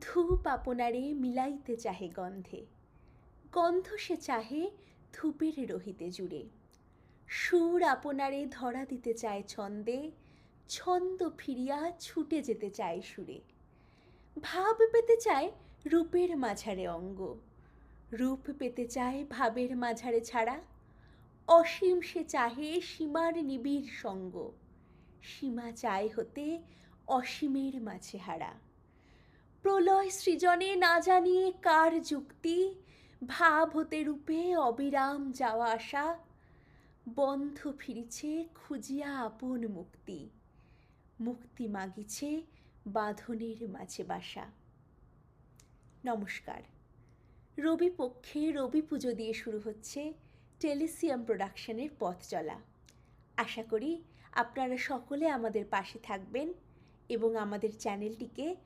ধূপ আপনারে মিলাইতে চাহে গন্ধে। গন্ধ সে চাহে ধূপের রহিতে জুড়ে। সুর আপনারে ধরা দিতে চায় ছন্দে, ছন্দ ফিরিয়া ছুটে যেতে চায় সুরে। ভাব পেতে চায় রূপের মাঝারে অঙ্গ। রূপ পেতে চায় ভাবের মাঝারে ছাড়া। অসীম সে চাহে সীমার নিবিড় সঙ্গ। সীমা চায় হতে অসীমের মাঝে হারা। প্রলয় সৃজনে না জানিয়ে কার যুক্তি? ভাব হতে রূপে অবিরাম যাওয়া আসা বন্ধ ফিরিছে খুঁজিয়া আপন মুক্তি। মুক্তি মাগিছে বাঁধনের মাঝে বাসা। নমস্কার। রবি পক্ষে রবি পুজো দিয়ে শুরু হচ্ছে টেলিসিয়াম প্রোডাকশনের পথ চলা। আশা করি আপনারা সকলে আমাদের পাশে থাকবেন এবং আমাদের চ্যানেলটিকে